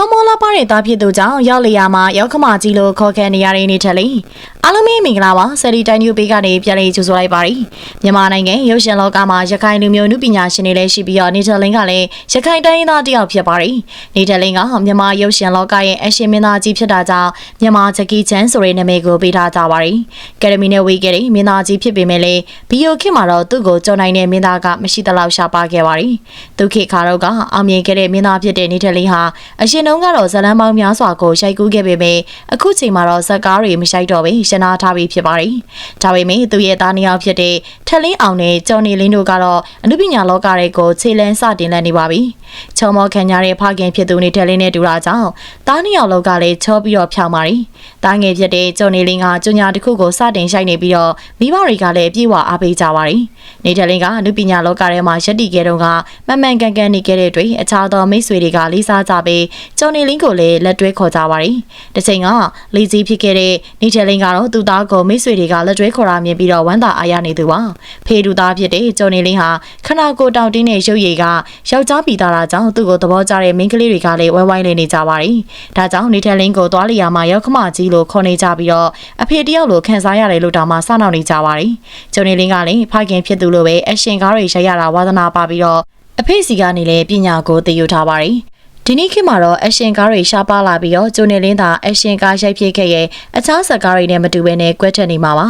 ချောမောလာပါတဲ့သားဖြစ်သူကြောင့်ရောက်လျာမှာရောက်ခမကြီးလို့ခေါ်ခဲနေရတဲ့နေထက်လေးအားလုံးပဲမင်္ဂလာပါဆယ်ရီတိုင်း뉴ဘေးကနေပြန်လည်ကြိုဆိုလိုက်ပါရီမြန်မာနိုင်ငံရုပ်ရှင်လောကမှာရခိုင်လူမျိုးနုပညာရှင်တွေလည်းရှိပြီးတော့နေထက်လင်းကလည်းရခိုင်တိုင်းရင်းသားတစ်ယောက်ဖြစ်ပါရီနေထက်လင်းကမြန်မာရုပ်ရှင်လောကရဲ့အရှင်မင်းသားကြီးဖြစ်တာကြောင့်မြန်မာဂျကီချန်ဆိုတဲ့နာမည်ကိုပေးထားကြပါရီကယ်ဒမီနဲ့ဝေးခဲ့တဲ့မင်းသားကြီးဖြစ်ပေမဲ့လည်းဘီယိုခေတ်မှာတော့သူ့ကိုကြော်နိုင်တဲ့မင်းသားကမရှိသလောက်ရှားပါခဲ့ပါရီသူခေတ်ခါတော့ကအောင်မြင်ခဲ့တဲ့မင်းသားဖြစ်တဲ့နေထက်လင်းဟာအရှင်တုန်းကတော့ဇလန်းပေါင်းများစွာကိုရိုက်ကူးခဲ့ပေမဲ့အခုချိန်မှာတော့ဇက်ကားတွေမရှိုက်တော့ဘဲရှင်းနာထားပြီးဖြစ်ပါတယ်။ဒါပေမဲ့သူရဲ့သားနှစ်ယောက်ဖြစ်တဲ့ထက်လင်းအောင်နဲ့ကျော်နေလင်းတို့ကတော့အနုပညာလောကတွေကိုခြေလန်းစတင်လက်နေပါပြီ။ချောမောခံကြတဲ့ဖခင်ဖြစ်သူနေထက်လင်းနဲ့တူတာကြောင့်သားနှစ်ယောက်လောကလည်းချောပြီးတော့ဖြောင်းပါတယ်။သားငယ်ဖြစ်တဲ့ကျော်နေလင်းကကျညာတစ်ခုကိုစတင်ရှိုက်နေပြီးတော့မိဘတွေကလည်းအပြည့်အဝအားပေးကြပါတယ်။နေထက်လင်းကအနုပညာလောကထဲမှာရက်တည်ခဲ့တော့ကမမှန်ကန်ကန်နေခဲ့တဲ့အတွက်အခြားသောမိတ်ဆွေတွေကလေးစားကြပြီးကျော်နေလင်းကိုလည်းလက်တွဲခေါ်ကြပါတယ်။တစ်ချိန်ကလေကြီးဖြစ်ခဲ့တဲ့နေချယ်လင်းကတော့သူ့သားကိုမိတ်ဆွေတွေကလက်တွဲခေါ်တာမြင်ပြီးတော့ဝမ်းသာအားရနေသူပါ။ဖေတူသားဖြစ်တဲ့ကျော်နေလင်းဟာခနာကိုတောင်တင်းတဲ့ရုပ်ရည်ကယောက်ျားပြည်သားတာကြောင့်သူ့ကိုသဘောကျတဲ့မိန်းကလေးတွေကလည်းဝိုင်းဝိုင်းလေးနေကြပါတယ်။ဒါကြောင့်နေချယ်လင်းကိုသွားလျာမှာရောက်ခမကြီးလို့ခေါ်နေကြပြီးတော့အဖေတယောက်လိုခံစားရတယ်လို့တောင်မှစနောက်နေကြပါတယ်။ကျော်နေလင်းကလည်းဖခင်ဖြစ်သူလိုပဲအရှင်ကားတွေရိုက်ရတာဝါသနာပါပြီးတော့အဖေစီကနေလည်းပညာကိုသိယူထားပါတယ်။ ဒီနေ့ခေတ်မှာတော့အရှင်ကားတွေရှားပါလာပြီးတော့ကျိုနေလင်းသာအရှင်ကားရိုက်ဖြစ်ခဲ့ရဲ့အခြားဇက်ကားတွေနဲ့မတူဘဲနဲ့ကွက်ထက်နေမှာပါ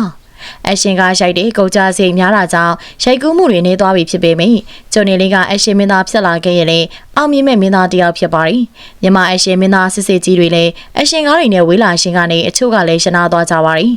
အရှင်ကားရိုက်တဲ့ကုန်ကြစိတ်များတာကြောင့်ရိုက်ကူးမှုတွေနေသွားပြီဖြစ်ပေမယ့်ကျိုနေလင်းကအရှင်မင်းသားဖြစ်လာခဲ့ရင်လည်းအောင်မြင်မဲ့မင်းသားတစ်ယောက်ဖြစ်ပါတယ်မြန်မာအရှင်မင်းသားစစ်စစ်ကြီးတွေလည်းအရှင်ကားတွေနဲ့ဝေးလာရှင်ကနေအချို့ကလည်းရှနာသွားကြပါတယ်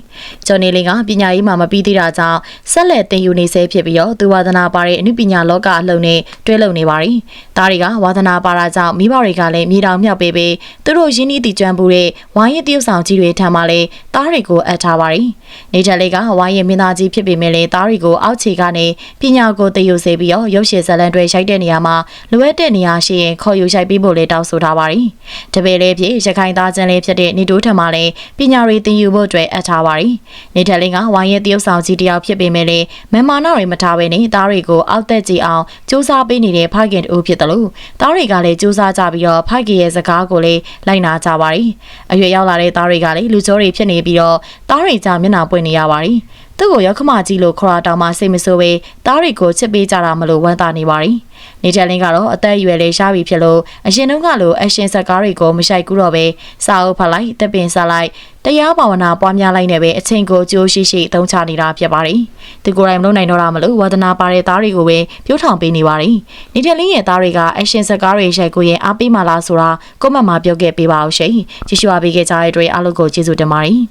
ကျိုနေလင်းကပညာရေးမှာမပြီးသေးတာကြောင့်ဆက်လက်သင်ယူနေဆဲဖြစ်ပြီးတော့သူဝါသနာပါတဲ့အမှုပညာလောကအလုံးနဲ့တွဲလုံနေပါတယ်ဒါတွေကဝါသနာပါတာကြောင့်မိဘတွေကလည်းမြေတောင်မြောက်ပေးပေးသူတို့ရင်းနှီးတည်ကျွမ်းမှုတဲ့ဝိုင်းရည်တရုပ်ဆောင်ကြီးတွေထံမှလည်းသားတွေကိုအပ်ထားပါတယ်နေထက်လေးကဝိုင်းရည်မင်းသားကြီးဖြစ်ပေမဲ့လည်းသားတွေကိုအောက်ခြေကနေပညာကိုတည်ယူစေပြီးတော့ရုပ်ရှင်ဇာတ်လမ်းတွေရိုက်တဲ့နေရာမှာလိုအပ်တဲ့နေရာရှိရင်ခေါ်ယူရိုက်ပေးဖို့လည်းတောင်းဆိုထားပါတယ်တပည့်လေးဖြစ်ရခိုင်သားချင်းလေးဖြစ်တဲ့နေတိုးထံမှလည်းပညာတွေသင်ယူဖို့အတွက်အပ်ထားပါတယ်နေထက်လေးကဝိုင်းရည်တရုပ်ဆောင်ကြီးတစ်ယောက်ဖြစ်ပေမဲ့လည်းမန်မာနာတွေမထားဘဲနဲ့သားတွေကိုအောက်သက်ကြည့်အောင်စူးစမ်းပေးနေတဲ့ဖခင်တူဖြစ်တယ်လို့သားတွေကလည်းစူးစမ်းကြပြီးတော့ဖခင်ရဲ့စကားကိုလည်းလိုက်နာကြပါတယ်အရွယ်ရောက်လာတဲ့သားတွေကလည်းလူကြောတွေဖြစ်နေပြီးတော့သားတွေကြောင့်မျက်နှာပွင့်နေရပါတယ် သူ့ကိုရောက်ခမကြီးလို့ခေါ်တာတောင်မှစိတ်မဆိုးပဲသားတွေကိုချစ်ပေးကြတာမလို့ဝမ်းသာနေပါတယ်နေတယ်လင်းကတော့အသက်အရွယ်လေးရှားပြီဖြစ်လို့အရှင်တုန်းကလိုအရှင်ဆက်ကားတွေကိုမရှိုက်ကူတော့ပဲစာအုပ်ဖတ်လိုက်တက်ပင်ဆက်လိုက်တရားဘာဝနာပွားများလိုက်နေပဲအချိန်ကိုကြိုးရှိရှိသုံးချနေတာဖြစ်ပါတယ်။ဒီကိုယ်တိုင်မလုပ်နိုင်တော့တာမလို့ဝါသနာပါတဲ့သားတွေကိုပဲပြောထောင်ပေးနေပါတယ်။နေတယ်လင်းရဲ့သားတွေကအရှင်ဆက်ကားတွေရိုက်ကိုရင်အားပေးမှလားဆိုတာကိုမတ်မှာပြောခဲ့ပေးပါအောင်ရှင်။ကြည့်ရှုအားပေးခဲ့ကြတဲ့အတွက်အားလုံးကိုကျေးဇူးတင်ပါတယ်။